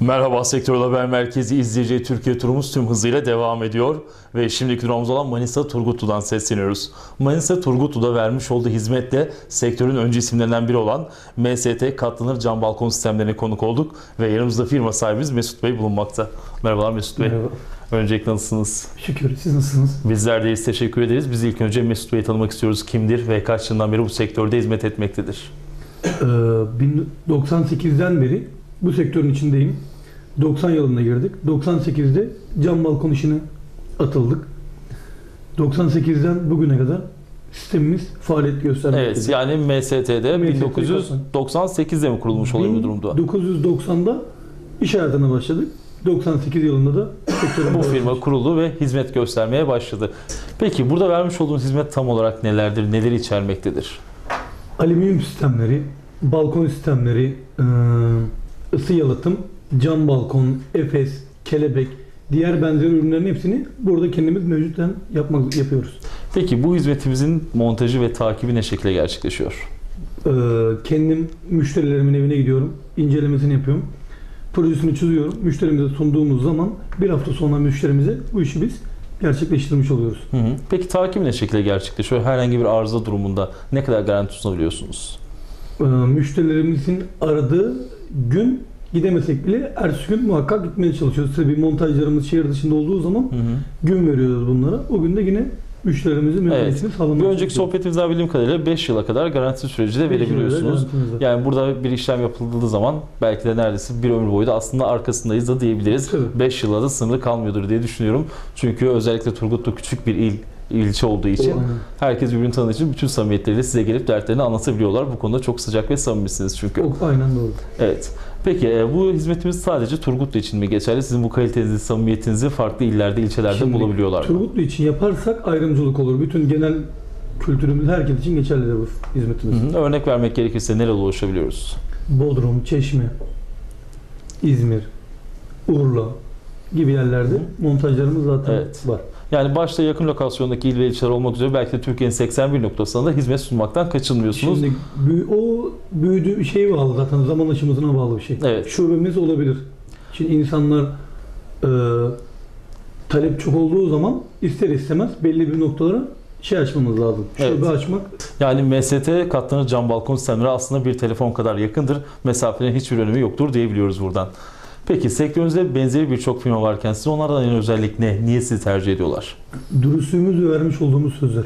Merhaba Sektör Haber Merkezi izleyici Türkiye turumuz tüm hızıyla devam ediyor ve şimdiki durağımız olan Manisa Turgutlu'dan sesleniyoruz. Manisa Turgutlu'da vermiş olduğu hizmetle sektörün öncü isimlerinden biri olan MST katlanır cam balkon sistemlerine konuk olduk ve yanımızda firma sahibimiz Mesut Bey bulunmakta. Merhabalar Mesut Bey. Merhaba. Öncelikle nasılsınız? Şükür. Siz nasılsınız? Bizler deyiz, teşekkür ederiz. Biz ilk önce Mesut Bey'i tanımak istiyoruz. Kimdir ve kaç yıldan beri bu sektörde hizmet etmektedir? Ee, 98'den beri bu sektörün içindeyim. 90 yılında girdik. 98'de cam balkon işine atıldık. 98'den bugüne kadar sistemimiz faaliyet göstermektedir. Evet, yani MST'de MST 1998'de mi kurulmuş oluyor bu durumda? 1990'da iş hayatına başladık. 98 yılında da Bu firma kuruldu ve hizmet göstermeye başladı. Peki burada vermiş olduğunuz hizmet tam olarak nelerdir, neleri içermektedir? alüminyum sistemleri, balkon sistemleri, ısı yalıtım, cam balkon, efes, kelebek, diğer benzer ürünlerin hepsini burada kendimiz mevcutken yapmak yapıyoruz. Peki bu hizmetimizin montajı ve takibi ne şekilde gerçekleşiyor? E, kendim müşterilerimin evine gidiyorum, incelemesini yapıyorum. Projesini çiziyorum. Müşterimize sunduğumuz zaman bir hafta sonra müşterimize bu işi biz gerçekleştirmiş oluyoruz. Hı hı. Peki takip ne şekilde gerçekleşiyor? Herhangi bir arıza durumunda ne kadar garanti sunabiliyorsunuz? E, müşterilerimizin aradığı gün gidemesek bile ertesi gün muhakkak gitmeye çalışıyoruz. Tabii montajlarımız şehir dışında olduğu zaman Hı hı. gün veriyoruz bunlara. O gün de yine müşterilerimizin memnuniyetini sağlamaya Bir önceki sohbetimizden bildiğim kadarıyla 5 yıla kadar garanti süreci de verebiliyorsunuz. Yani burada bir işlem yapıldığı zaman belki de neredeyse bir ömür boyu da aslında arkasındayız da diyebiliriz. Tabii. 5 yıla da sınırlı kalmıyordur diye düşünüyorum. Çünkü özellikle Turgutlu küçük bir il ilçe olduğu için Aynen. herkes birbirini tanıdığı için bütün samimiyetleriyle size gelip dertlerini anlatabiliyorlar. Bu konuda çok sıcak ve samimisiniz çünkü. O, aynen doğru. Evet. Peki e, bu hizmetimiz sadece Turgutlu için mi geçerli? Sizin bu kalitenizi, samimiyetinizi farklı illerde, ilçelerde Şimdi bulabiliyorlar mı? Turgutlu için yaparsak ayrımcılık olur. Bütün genel kültürümüz herkes için geçerlidir bu Hı hizmetimiz. hı. Örnek vermek gerekirse nereye ulaşabiliyoruz? Bodrum, Çeşme, İzmir, Urla gibi yerlerde montajlarımız zaten Evet. var. Yani başta yakın lokasyondaki il ve ilçeler olmak üzere belki de Türkiye'nin 81 noktasında da hizmet sunmaktan kaçınmıyorsunuz. Şimdi o büyüdüğü şey bağlı zaten zaman aşımına bağlı bir şey. Evet. Şubemiz olabilir. Şimdi insanlar e, talep çok olduğu zaman ister istemez belli bir noktalara şey açmamız lazım. Şube Evet. açmak Yani MST katlanır cam balkon sistemleri aslında bir telefon kadar yakındır. Mesafelerin hiçbir önemi yoktur diyebiliyoruz buradan. Peki sektörünüzde benzeri birçok firma varken siz onlardan en özellik ne? Niye sizi tercih ediyorlar? dürüstlüğümüz ve vermiş olduğumuz sözler.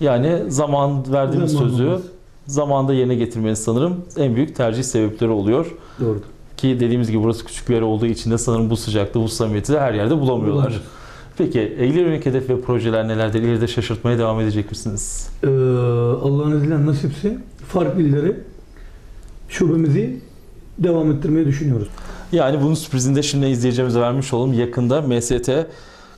Yani zaman verdiğiniz Zamanımız. sözü zamanda yerine getirmeniz sanırım en büyük tercih sebepleri oluyor. Doğrudur. Ki dediğimiz gibi burası küçük bir yer olduğu için de sanırım bu sıcaklığı, bu samimiyeti de her yerde bulamıyorlar. Peki ileri yönelik hedef ve projeler nelerdir? İleride şaşırtmaya devam edecek misiniz? Ee, Allah'ın izniyle nasipse farklı illere şubemizi devam ettirmeyi düşünüyoruz. Yani bunun sürprizini de şimdi izleyeceğimize vermiş olalım. Yakında MST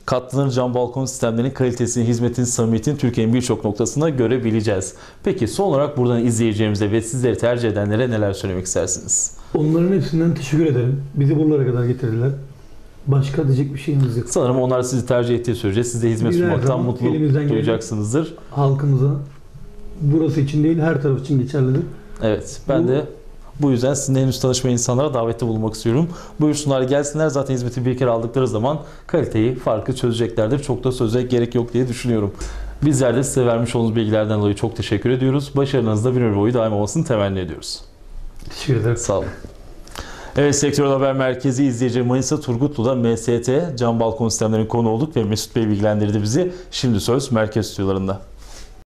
katlanır cam balkon sistemlerinin kalitesini, hizmetini, samimiyetini Türkiye'nin birçok noktasında görebileceğiz. Peki son olarak buradan izleyeceğimize ve sizleri tercih edenlere neler söylemek istersiniz? Onların hepsinden teşekkür ederim. Bizi buralara kadar getirdiler. Başka diyecek bir şeyimiz yok. Sanırım onlar sizi tercih ettiği sürece siz de hizmet sunmaktan zaman elimizden duyacaksınızdır. Halkımıza burası için değil her taraf için geçerlidir. Evet, ben Bu- de bu yüzden sizinle henüz tanışmayan insanlara davette bulunmak istiyorum. Buyursunlar gelsinler zaten hizmeti bir kere aldıkları zaman kaliteyi, farkı çözeceklerdir. Çok da söze gerek yok diye düşünüyorum. Bizler de size vermiş olduğunuz bilgilerden dolayı çok teşekkür ediyoruz. Başarınızda bir ömür boyu daim olmasını temenni ediyoruz. Teşekkür ederim. Sağ olun. Evet Sektör Haber Merkezi izleyici Manisa Turgutlu'da MST cam balkon sistemlerinin konu olduk ve Mesut Bey bilgilendirdi bizi. Şimdi söz merkez stüdyolarında.